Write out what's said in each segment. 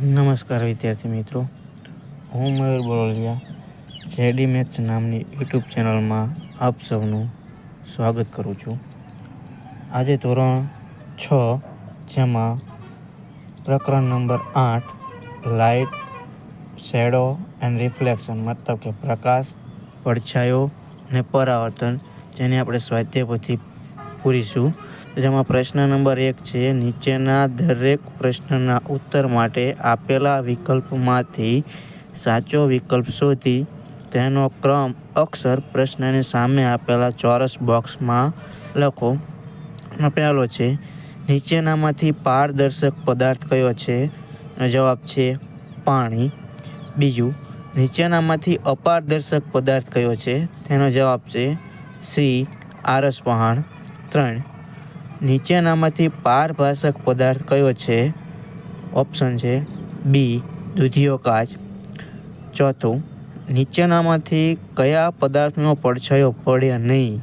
નમસ્કાર વિદ્યાર્થી મિત્રો. હું મયુર બરોલિયા જેડી મેથ્સ નામની યુટ્યુબ ચેનલમાં આપ સૌનું સ્વાગત કરું છું. આજે ધોરણ છ, જેમાં પ્રકરણ નંબર આઠ, લાઇટ, શેડો એન્ડ રિફ્લેક્શન, મતલબ કે પ્રકાશ, પડછાયો અને પરાવર્તન, જેને આપણે સ્વાધ્યાય પછી પૂરીશું. જેમાં પ્રશ્ન નંબર એક છે, નીચેના દરેક પ્રશ્નના ઉત્તર માટે આપેલા વિકલ્પમાંથી સાચો વિકલ્પ શોધી તેનો ક્રમ અક્ષર પ્રશ્નની સામે આપેલા ચોરસ બોક્સમાં લખો. આપેલો છે, નીચેનામાંથી પારદર્શક પદાર્થ કયો છે? જવાબ છે, પાણી. બીજું, નીચેનામાંથી અપારદર્શક પદાર્થ કયો છે? તેનો જવાબ છે, સી, આરસ પહાણ ત્રણ નીચેનામાંથી પારભાષક પદાર્થ કયો છે? ઓપ્શન છે બી દૂધિયો કાચ. ચોથું, નીચેનામાંથી કયા પદાર્થનો પડછાયો પડે નહીં?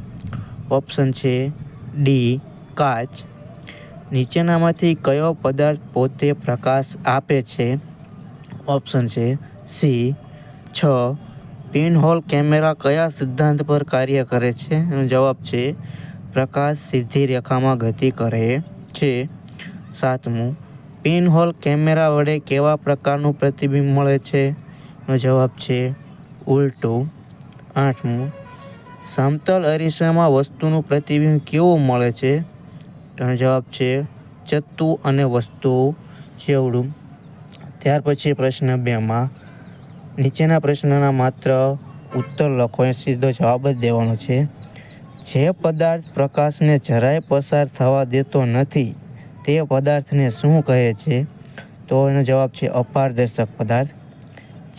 ઓપ્શન છે ડી કાચ. નીચેનામાંથી કયો પદાર્થ પોતે પ્રકાશ આપે છે? ઓપ્શન છે સી છ. પિનહોલ કેમેરા કયા સિદ્ધાંત પર કાર્ય કરે છે? એનો જવાબ છે પ્રકાશ સીધી રેખામાં ગતિ કરે છે. સાતમું, પિનહોલ કેમેરા વડે કેવા પ્રકારનું પ્રતિબિંબ મળે છે? નો જવાબ છે ઉલટું. આઠમું, સમતલ અરીસામાં વસ્તુનું પ્રતિબિંબ કેવું મળે છે? તેનો જવાબ છે ચત્તુ અને વસ્તુ. જેવડું ત્યાર પછી પ્રશ્ન બેમાં, નીચેના પ્રશ્નના માત્ર ઉત્તર લખો એ સીધો જવાબ જ દેવાનો છે. જે પદાર્થ પ્રકાશને જરાય પસાર થવા દેતો નથી, તે પદાર્થને શું કહે છે? તો એનો જવાબ છે અપારદર્શક પદાર્થ.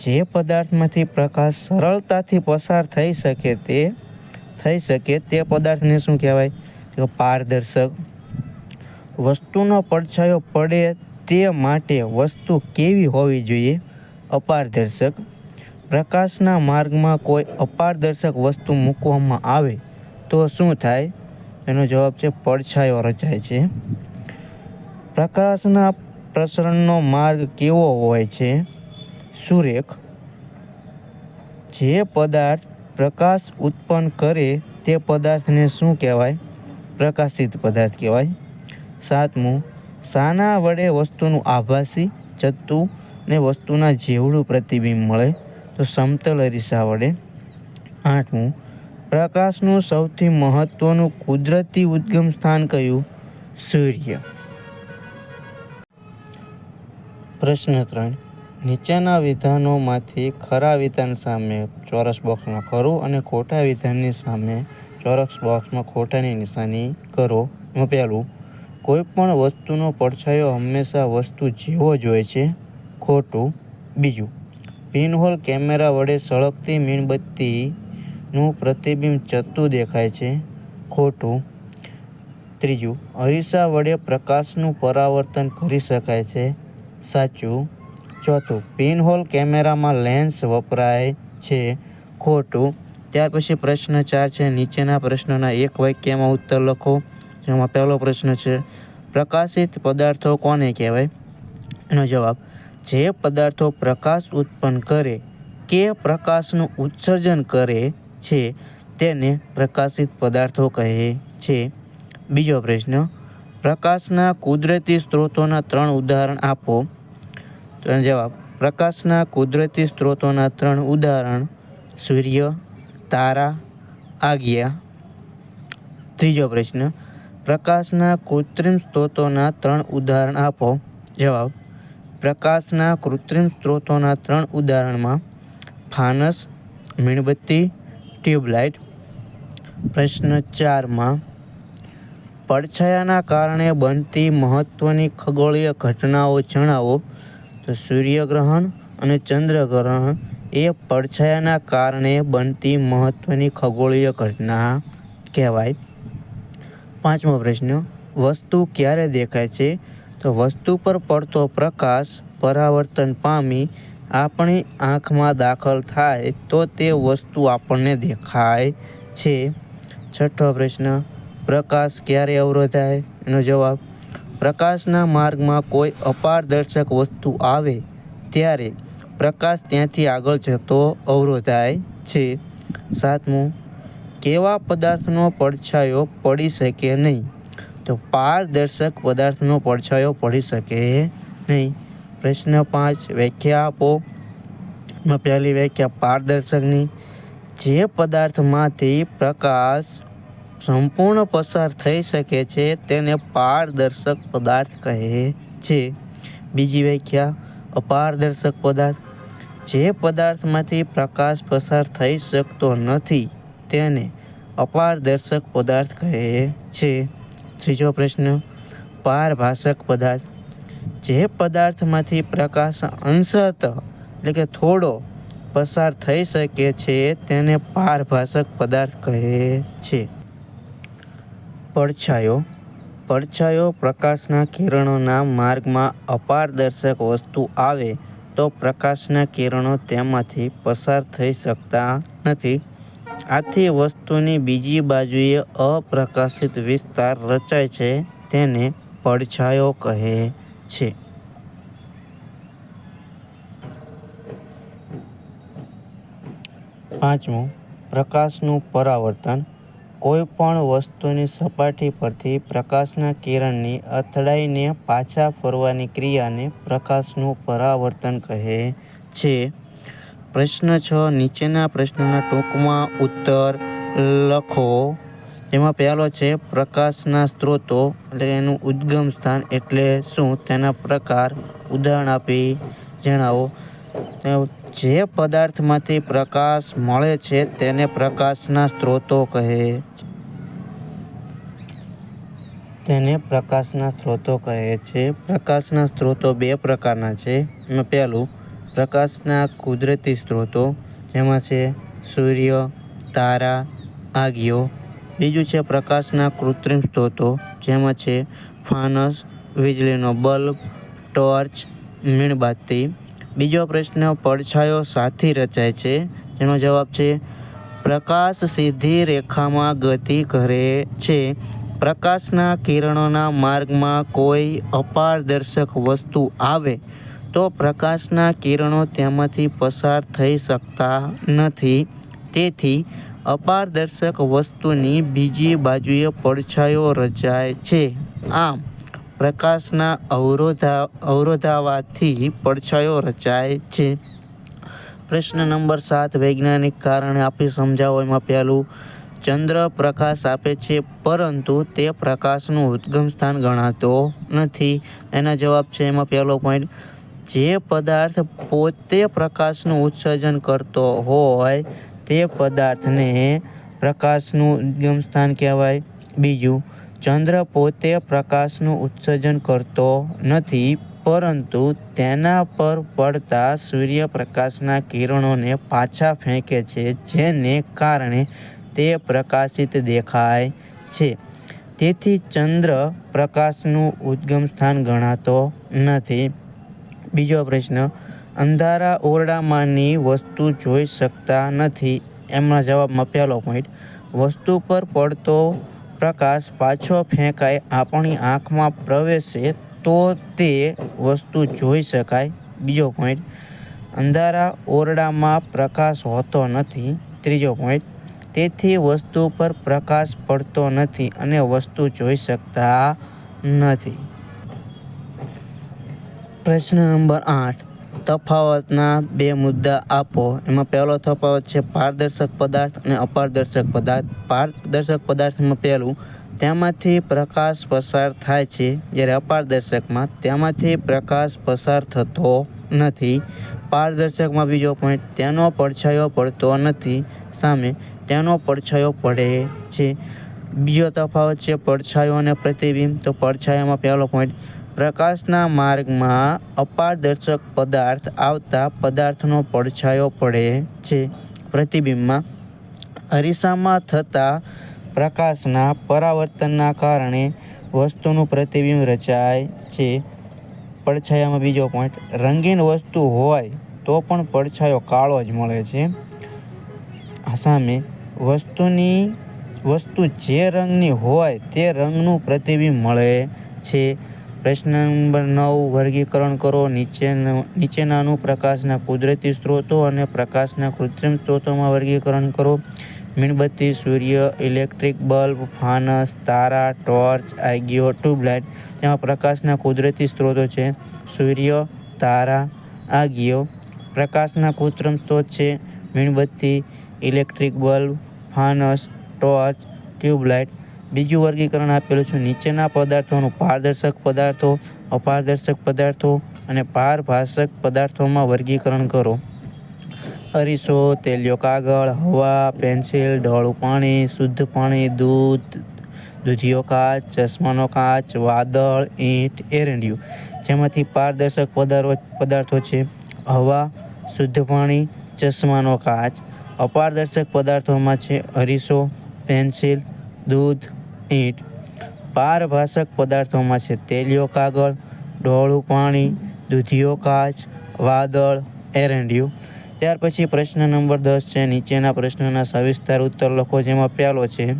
જે પદાર્થમાંથી પ્રકાશ સરળતાથી પસાર થઈ શકે તે, થઈ શકે તે પદાર્થને શું કહેવાય? કે પારદર્શક. વસ્તુનો પડછાયો પડે તે માટે વસ્તુ કેવી હોવી જોઈએ? અપારદર્શક. પ્રકાશના માર્ગમાં કોઈ અપારદર્શક વસ્તુ મૂકવામાં આવે તો શું થાય? એનો જવાબ છે, પડછાયો રચાય છે. પ્રકાશના પ્રસરણનો માર્ગ કેવો હોય છે? સુરેખ. જે પદાર્થ પ્રકાશ ઉત્પન્ન કરે તે પદાર્થને શું કહેવાય? પ્રકાશિત પદાર્થ કહેવાય. સાતમું, શાના વડે વસ્તુનું આભાસી જતું ને વસ્તુના જેવડું પ્રતિબિંબ મળે તો સમતલ અરીસા વડે. આઠમું પ્રકાશનું સૌથી મહત્વનું કુદરતી ઉદ્ગમ સ્થાન કયું? સૂર્ય. પ્રશ્ન ત્રણ. નીચેના વિધાનોમાંથી ખરા વિધાન સામે ચોરસ બોક્સમાં ખરું અને ખોટા વિધાનની સામે ચોરસ બોક્સમાં ખોટાની નિશાની કરો? એમાં પહેલું કોઈ પણ વસ્તુનો પડછાયો હંમેશા વસ્તુ જેવો જ હોય છે. ખોટું. બીજું. પિનહોલ કેમેરા વડે સળગતી મીણબત્તીનું પ્રતિબિંબ ચત્તુ દેખાય છે. ખોટું. ત્રીજું, અરીસા વડે પ્રકાશનું પરાવર્તન કરી શકાય છે. સાચું. ચોથું, પિનહોલ કેમેરામાં લેન્સ વપરાય છે. ખોટું. ત્યાર પછી પ્રશ્ન ચાર છે, નીચેના પ્રશ્નોના એક વાક્યમાં ઉત્તર લખો. જેમાં પહેલો પ્રશ્ન છે, પ્રકાશિત પદાર્થો કોને કહેવાય? એનો જવાબ, જે પદાર્થો પ્રકાશ ઉત્પન્ન કરે, કે પ્રકાશનું ઉત્સર્જન કરે છે તેને પ્રકાશિત પદાર્થો કહે છે. બીજો પ્રશ્ન, પ્રકાશના કુદરતી સ્ત્રોતોના ત્રણ ઉદાહરણ આપો. તો એનો જવાબ, પ્રકાશના કુદરતી સ્ત્રોતોના ત્રણ ઉદાહરણ, સૂર્ય, તારા આજ્ઞા ત્રીજો પ્રશ્ન, પ્રકાશના કૃત્રિમ સ્ત્રોતોના ત્રણ ઉદાહરણ આપો. જવાબ, પ્રકાશના કૃત્રિમ સ્ત્રોતોના ત્રણ ઉદાહરણમાં, ફાનસ, મીણબત્તી ટ્યુબલાઇટ. પ્રશ્ન ચારમાં, પડછાયાના કારણે બનતી મહત્ત્વની ખગોળીય ઘટનાઓ જણાવો. તો સૂર્યગ્રહણ અને ચંદ્રગ્રહણ એ પડછાયાના કારણે બનતી મહત્ત્વની ખગોળીય ઘટના કહેવાય. પાંચમો પ્રશ્ન, વસ્તુ ક્યારે દેખાય છે? તો વસ્તુ પર પડતો પ્રકાશ, પરાવર્તન પામી આપણી આંખમાં દાખલ થાય તો તે વસ્તુ આપણને દેખાય છે. છઠ્ઠો પ્રશ્ન, પ્રકાશ ક્યારે અવરોધાય? એનો જવાબ, પ્રકાશના માર્ગમાં કોઈ અપારદર્શક વસ્તુ આવે ત્યારે પ્રકાશ ત્યાંથી આગળ જતો અવરોધાય છે. સાતમું, કેવા પદાર્થનો પડછાયો પડી શકે નહીં? તો પારદર્શક પદાર્થનો પડછાયો પડી શકે નહીં. પ્રશ્ન પાંચ વ્યાખ્યા આપો. પહેલી વ્યાખ્યા પારદર્શકની. જે પદાર્થમાંથી પ્રકાશ સંપૂર્ણ પસાર થઈ શકે છે, તેને પારદર્શક પદાર્થ કહે છે. બીજી વ્યાખ્યા, અપારદર્શક પદાર્થ. જે પદાર્થમાંથી પ્રકાશ પસાર થઈ શકતો નથી, તેને અપારદર્શક પદાર્થ કહે છે. ત્રીજો પ્રશ્ન, પારભાષક પદાર્થ. જે પદાર્થમાંથી પ્રકાશ અંશત, એટલે કે થોડો પસાર થઈ શકે છે, તેને પારભાષક પદાર્થ કહે છે. પડછાયો. પડછાયો પ્રકાશના કિરણોના માર્ગમાં અપારદર્શક વસ્તુ આવે તો પ્રકાશના કિરણો તેમાંથી પસાર થઈ શકતા નથી. આથી વસ્તુની બીજી બાજુએ અપ્રકાશિત વિસ્તાર રચાય છે, તેને પડછાયો કહે છે. પાંચમું, પ્રકાશનું પરાવર્તન. કોઈ પણ વસ્તુની સપાટી પરથી પ્રકાશના કિરણની અથડાઈને પાછા ફરવાની ક્રિયાને પ્રકાશનું પરાવર્તન કહે છે. પ્રશ્ન છ, નીચેના પ્રશ્નના ટૂંકમાં ઉત્તર લખો. જેમાં પહેલો છે પ્રકાશના સ્ત્રોતો, એટલે એનું ઉદ્ગમ સ્થાન એટલે શું? તેના પ્રકાર, ઉદાહરણ આપી, જણાવો. જે પદાર્થમાંથી પ્રકાશ મળે છે તેને પ્રકાશના સ્ત્રોતો કહે. તેને પ્રકાશના સ્ત્રોતો કહે છે. પ્રકાશના સ્ત્રોતો બે પ્રકારના છે. એમાં પહેલું, પ્રકાશના કુદરતી સ્ત્રોતો, જેમાં છે સૂર્ય, તારા આગિયો બીજું છે પ્રકાશના કૃત્રિમ સ્ત્રોતો, જેમાં છે ફાનસ, વીજળીનો બલ્બ, ટોર્ચ, મીણબત્તી. બીજો પ્રશ્ન, પડછાયો સાથી રચાય છે. જેનો જવાબ છે, પ્રકાશ સીધી રેખામાં ગતિ કરે છે. પ્રકાશના કિરણોના માર્ગમાં કોઈ અપારદર્શક વસ્તુ આવે તો પ્રકાશના કિરણો તેમાંથી પસાર થઈ શકતા નથી. તેથી અપારદર્શક વસ્તુની બીજી બાજુએ પડછાયો રચાય છે. આમ, પ્રકાશના અવરોધા, અવરોધાવાથી પડછાયો રચાય છે. પ્રશ્ન નંબર સાત, વૈજ્ઞાનિક કારણે આપી સમજાવો એમાં પહેલું ચંદ્ર પ્રકાશ આપે છે, પરંતુ તે પ્રકાશનું ઉદ્ગમ સ્થાન ગણાતો નથી. એના જવાબ છે, એમાં પહેલો પોઈન્ટ જે પદાર્થ પોતે પ્રકાશનું ઉત્સર્જન કરતો હોય તે પદાર્થને પ્રકાશનું ઉદ્ગમ સ્થાન કહેવાય. બીજું, ચંદ્ર પોતે પ્રકાશનું ઉત્સર્જન કરતો નથી, પરંતુ તેના પર પડતા સૂર્યપ્રકાશના કિરણોને પાછા ફેંકે છે, જેને કારણે તે પ્રકાશિત દેખાય છે. તેથી ચંદ્ર પ્રકાશનું ઉદ્ગમ સ્થાન ગણાતો નથી. બીજો પ્રશ્ન અંધારા ઓરડામાંની વસ્તુ જોઈ શકતા નથી. એમના જવાબમાં પહેલો પોઈન્ટ વસ્તુ પર પડતો પ્રકાશ પાછો ફેંકાય, આપણી આંખમાં પ્રવેશે તો તે વસ્તુ જોઈ શકાય. બીજો પોઈન્ટ અંધારા ઓરડામાં પ્રકાશ હોતો નથી. ત્રીજો પોઈન્ટ તેથી વસ્તુ પર પ્રકાશ પડતો નથી અને વસ્તુ જોઈ શકતા નથી. પ્રશ્ન નંબર આઠ. તફાવતના બે મુદ્દા આપો. એમાં પહેલો તફાવત છે પારદર્શક પદાર્થ અને અપારદર્શક પદાર્થ. પારદર્શક પદાર્થમાં પહેલું, તેમાંથી પ્રકાશ પસાર થાય છે જ્યારે અપારદર્શકમાં તેમાંથી પ્રકાશ પસાર થતો નથી. પારદર્શકમાં બીજો પોઈન્ટ તેનો પડછાયો પડતો નથી. સામે, તેનો પડછાયો પડે છે. બીજો તફાવત છે પડછાયો અને પ્રતિબિંબ. તો પડછાયામાં પહેલો પોઈન્ટ પ્રકાશના માર્ગમાં અપારદર્શક પદાર્થ આવતા પદાર્થનો પડછાયો પડે છે. પ્રતિબિંબમાં અરીસામાં થતા પ્રકાશના પરાવર્તનના કારણે વસ્તુનું પ્રતિબિંબ રચાય છે. પડછાયામાં બીજો પોઈન્ટ રંગીન વસ્તુ હોય તો પણ પડછાયો કાળો જ મળે છે. સામે વસ્તુની, વસ્તુ જે રંગની હોય તે રંગનું પ્રતિબિંબ મળે છે. પ્રશ્ન નંબર નવ, વર્ગીકરણ કરો. નીચેનું, નીચેનાનું પ્રકાશના કુદરતી સ્ત્રોતો અને પ્રકાશના કૃત્રિમ સ્ત્રોતોમાં વર્ગીકરણ કરો. મીણબત્તી, સૂર્ય, ઇલેક્ટ્રિક બલ્બ, ફાનસ, તારા, ટોર્ચ આગિયો ટ્યુબલાઇટ જેમાં પ્રકાશના કુદરતી સ્ત્રોતો છે. સૂર્ય, તારા આગીઓ પ્રકાશના કૃત્રિમ સ્ત્રોત છે. મીણબત્તી, ઇલેક્ટ્રિક બલ્બ, ફાનસ, ટોર્ચ, ટ્યુબલાઇટ બીજું વર્ગીકરણ આપેલું છે, નીચેના પદાર્થોનું પારદર્શક પદાર્થો, અપારદર્શક પદાર્થો અને પારભાષક પદાર્થોમાં વર્ગીકરણ કરો. અરીસો, તેલિયો કાગળ, હવા, પેન્સિલ ઢોળું પાણી, શુદ્ધ પાણી, દૂધ, દૂધિયો કાચ, ચશ્માનો કાચ, વાદળ, ઈંટ, એરંડિયું. જેમાંથી પારદર્શક પદાર્થો છે, હવા, શુદ્ધ પાણી, ચશ્માનો કાચ. અપારદર્શક પદાર્થોમાં છે, અરીસો, પેન્સિલ, દૂધ ઈંટ પારભાષક પદાર્થોમાં છે તેલિયો કાગળ ડોળું પાણી દૂધિયો કાચ, વાદળ, એરંડિયું. ત્યાર પછી પ્રશ્ન નંબર દસ છે. નીચેના પ્રશ્નના સવિસ્તાર ઉત્તર લખો જેમાં પહેલો છે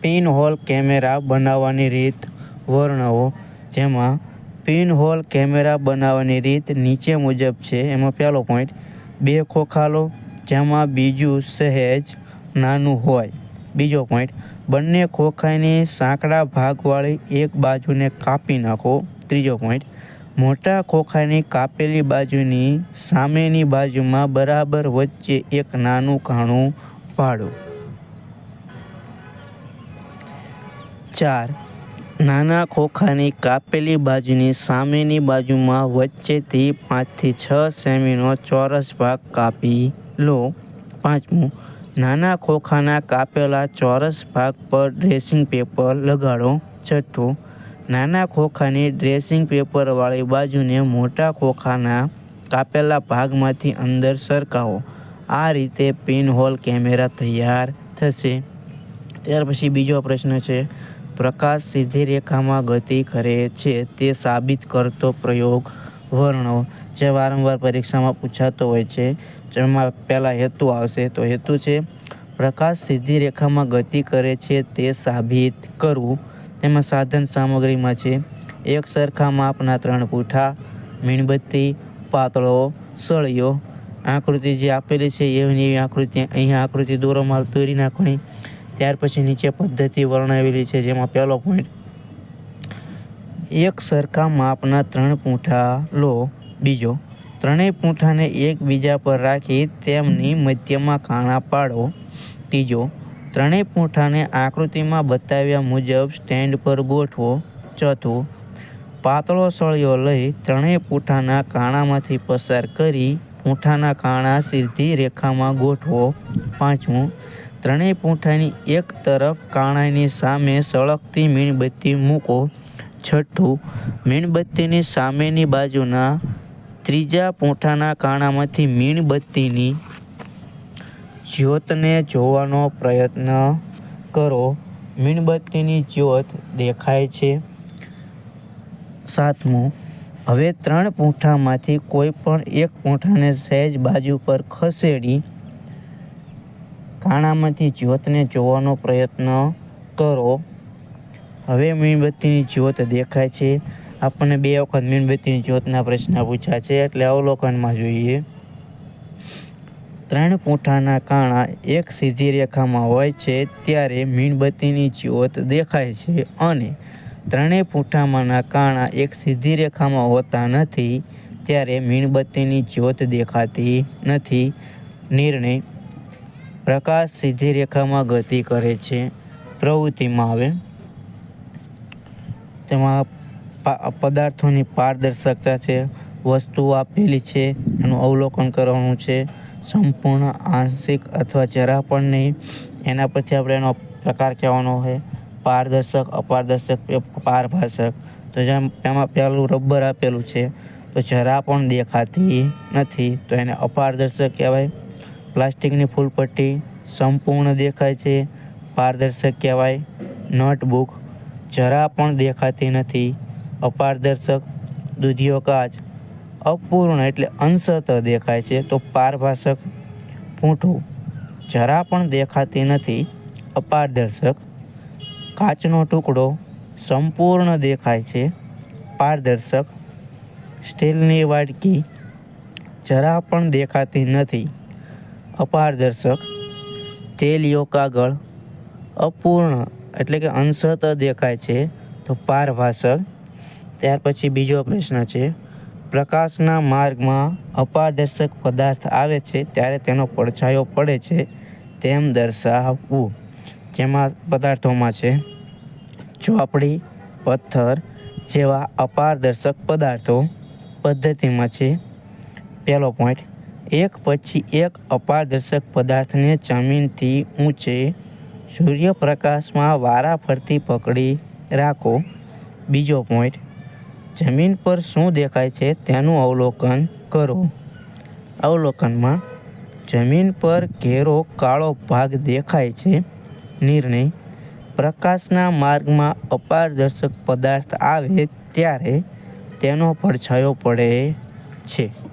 પિન હોલ કેમેરા બનાવવાની રીત વર્ણવો. જેમાં પિન હોલ કેમેરા બનાવવાની રીત નીચે મુજબ છે. એમાં પહેલો પોઈન્ટ બે ખોખાલો, જેમાં બીજું સહેજ નાનું હોય. બીજો પોઈન્ટ બંને ખોખાની સાંકડા ભાગવાળી એક બાજુને કાપી નાખો. ત્રીજો પોઈન્ટ મોટા ખોખાની કાપેલી બાજુની સામેની બાજુમાં બરાબર વચ્ચે એક નાનું કાણું પાડો. ચાર, નાના ખોખાની કાપેલી બાજુની સામેની બાજુમાં વચ્ચેથી પાંચથી છ સેમીનો ચોરસ ભાગ કાપી લો. પાંચમું નાના ખોખાના કાપેલા ચોરસ ભાગ પર ડ્રેસિંગ પેપર લગાડો. છઠ્ઠું, નાના ખોખાની ડ્રેસિંગ પેપરવાળી બાજુને મોટા ખોખાના કાપેલા ભાગમાંથી અંદર સરકાવો. આ રીતે પિનહોલ કેમેરા તૈયાર થશે. ત્યાર પછી બીજો પ્રશ્ન છે, પ્રકાશ સીધી રેખામાં ગતિ કરે છે તે સાબિત કરતો પ્રયોગ વર્ણવો જે વારંવાર પરીક્ષામાં પૂછાતો હોય છે, જેમાં પહેલાં હેતુ આવશે. તો હેતુ છે, પ્રકાશ સીધી રેખામાં ગતિ કરે છે તે સાબિત કરવું. તેમાં સાધન સામગ્રીમાં છે, એક સરખા માપના ત્રણ પૂઠા, મીણબત્તી, પાતળો, સળિયો. આકૃતિ જે આપેલી છે, એવી એવી આકૃતિ અહીંયા આકૃતિ દોરી નાખવાની. ત્યાર પછી નીચે પદ્ધતિ વર્ણવેલી છે, જેમાં પહેલો પોઈન્ટ એક સરખા માપના ત્રણ પૂંઠા લો, બીજો. ત્રણેય પૂંઠાને એકબીજા પર રાખી તેમની મધ્યમાં કાણા પાડો, ત્રીજો. ત્રણેય પૂંઠાને આકૃતિમાં બતાવ્યા મુજબ સ્ટેન્ડ પર ગોઠવો, ચોથું. પાતળો સળિયો લઈ ત્રણેય પૂંઠાના કાણામાંથી પસાર કરી પૂંઠાના કાણા સીધી રેખામાં ગોઠવો, પાંચમું. ત્રણેય પૂંઠાની એક તરફ કાણાની સામે સળગતી મીણબત્તી મૂકો છઠ્ઠું મીણબત્તીની સામેની બાજુના ત્રીજા પૂંઠાના કાણામાંથી મીણબત્તીની જ્યોતને જોવાનો પ્રયત્ન કરો. મીણબત્તીની જ્યોત દેખાય છે. સાતમું, હવે ત્રણ પૂંઠામાંથી કોઈ પણ એક પૂંઠાને સહેજ બાજુ પર ખસેડી કાણામાંથી જ્યોતને જોવાનો પ્રયત્ન કરો. હવે મીણબત્તીની જ્યોત દેખાય છે. આપણને બે વખત મીણબત્તીની જ્યોતના પ્રશ્ન પૂછ્યા છે એટલે અવલોકનમાં જોઈએ. ત્રણ પૂંઠાના કાણા એક સીધી રેખામાં હોય છે ત્યારે મીણબત્તીની જ્યોત દેખાય છે અને ત્રણેય પૂંઠામાંના કાણા એક સીધી રેખામાં હોતા નથી ત્યારે મીણબત્તીની જ્યોત દેખાતી નથી. નિર્ણય પ્રકાશ સીધી રેખામાં ગતિ કરે છે. પ્રવૃત્તિમાં આવે. તેમાં પદાર્થોની પારદર્શકતા છે, વસ્તુઓ આપેલી છે, એનું અવલોકન કરવાનું છે, સંપૂર્ણ આંશિક અથવા જરા પણ નહીં. એના પછી આપણે એનો પ્રકાર કહેવાનો હોય, પારદર્શક, અપારદર્શક પારભાષક. તો જેમ, એમાં પહેલું રબર આપેલું છે, તો જરા પણ દેખાતી નથી, તો એને અપારદર્શક કહેવાય. પ્લાસ્ટિકની ફૂલપટ્ટી સંપૂર્ણ દેખાય છે, પારદર્શક કહેવાય. નોટબુક જરા પણ દેખાતી નથી. અપારદર્શક દૂધિયો કાચ, અપૂર્ણ એટલે અંશત દેખાય છે તો પારભાષક પૂંઠું, જરા પણ દેખાતી નથી. અપારદર્શક કાચનો ટુકડો સંપૂર્ણ દેખાય છે. પારદર્શક સ્ટીલની વાડકી, જરા પણ દેખાતી નથી. અપારદર્શક તેલિયો કાગળ, અપૂર્ણ એટલે કે અંશત દેખાય છે, તો પારભાષક ત્યાર પછી બીજો પ્રશ્ન છે, પ્રકાશના માર્ગમાં અપારદર્શક પદાર્થ આવે છે, ત્યારે તેનો પડછાયો પડે છે, તેમ દર્શાવવું. જેમાં પદાર્થોમાં છે, ચોપડી, પથ્થર જેવા અપારદર્શક પદાર્થો પદ્ધતિમાં છે. પહેલો પોઈન્ટ એક પછી એક અપારદર્શક પદાર્થને જમીનથી ઊંચે સૂર્યપ્રકાશમાં વારાફરતી પકડી રાખો. બીજો પોઈન્ટ જમીન પર શું દેખાય છે તેનું અવલોકન કરો. અવલોકનમાં, જમીન પર ઘેરો કાળો ભાગ દેખાય છે. નિર્ણય, પ્રકાશના માર્ગમાં અપારદર્શક પદાર્થ આવે ત્યારે તેનો પડછાયો પડે છે.